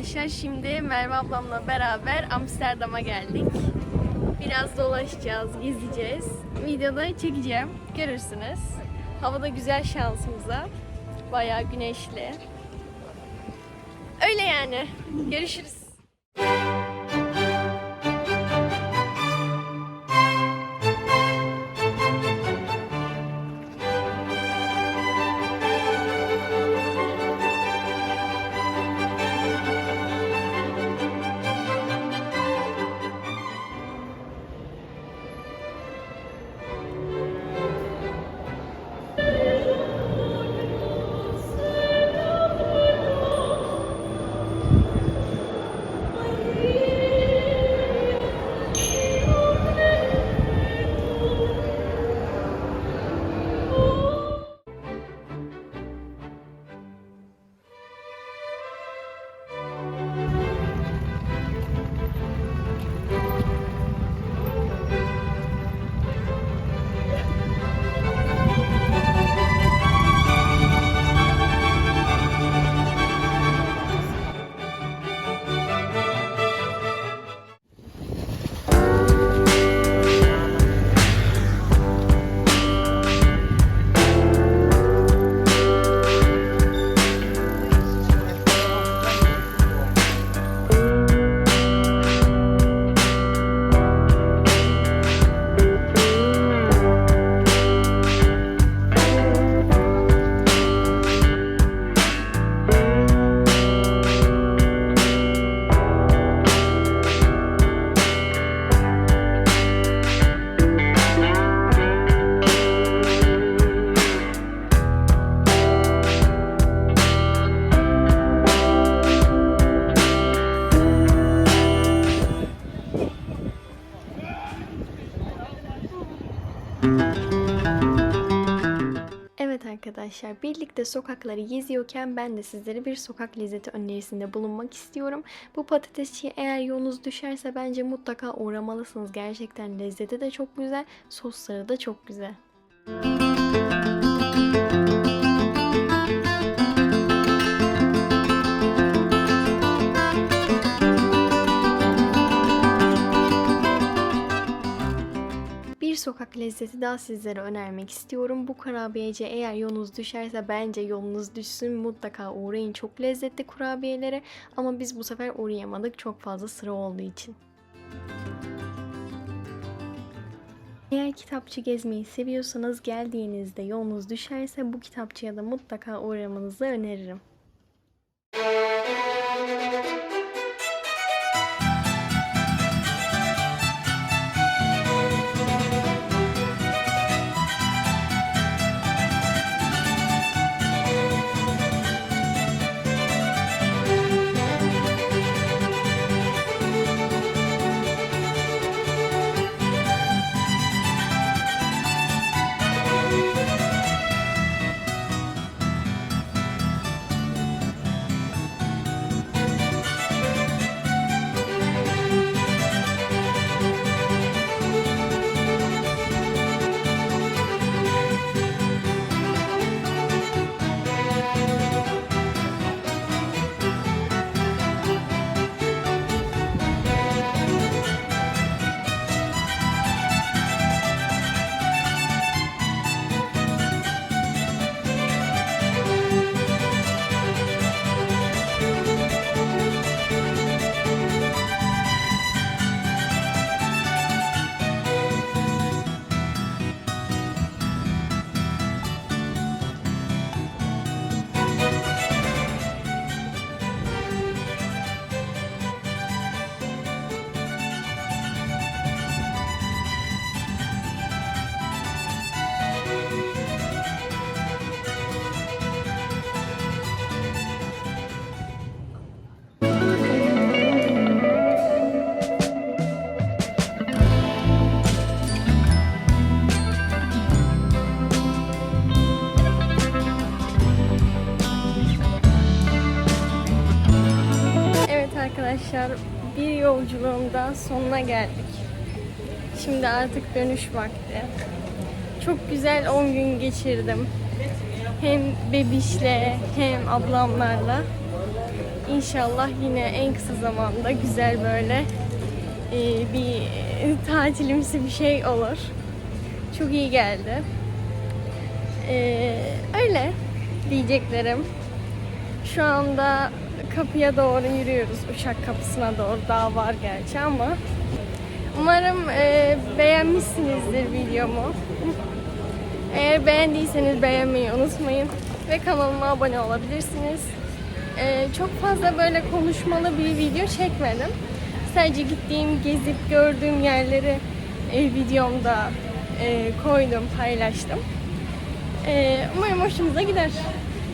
arkadaşlar. Şimdi Merve ablamla beraber Amsterdam'a geldik. Biraz dolaşacağız, gezeceğiz. Videoda çekeceğim. Görürsünüz. Hava da güzel şansımıza. Bayağı güneşli. Öyle yani. Görüşürüz. Evet arkadaşlar birlikte sokakları geziyorken ben de sizlere bir sokak lezzeti önerisinde bulunmak istiyorum. Bu patatesçiye eğer yolunuz düşerse bence mutlaka uğramalısınız. Gerçekten lezzeti de çok güzel, sosları da çok güzel. Bir sokak lezzeti daha sizlere önermek istiyorum. Bu kurabiyeci eğer yolunuz düşerse bence yolunuz düşsün mutlaka uğrayın. Çok lezzetli kurabiyelere ama biz bu sefer uğrayamadık çok fazla sıra olduğu için. Eğer kitapçı gezmeyi seviyorsanız geldiğinizde yolunuz düşerse bu kitapçıya da mutlaka uğramanızı öneririm. Arkadaşlar bir yolculuğun daha sonuna geldik. Şimdi artık dönüş vakti. Çok güzel 10 gün geçirdim. Hem bebişle hem ablamlarla. İnşallah yine en kısa zamanda güzel böyle e, bir tatilimsi bir şey olur. Çok iyi geldi. E, öyle diyeceklerim. Şu anda kapıya doğru yürüyoruz. Uçak kapısına doğru. Daha var gerçi ama. Umarım e, beğenmişsinizdir videomu. Eğer beğendiyseniz beğenmeyi unutmayın. Ve kanalıma abone olabilirsiniz. E, çok fazla böyle konuşmalı bir video çekmedim. Sadece gittiğim, gezip gördüğüm yerleri e, videomda e, koydum, paylaştım. E, umarım hoşunuza gider.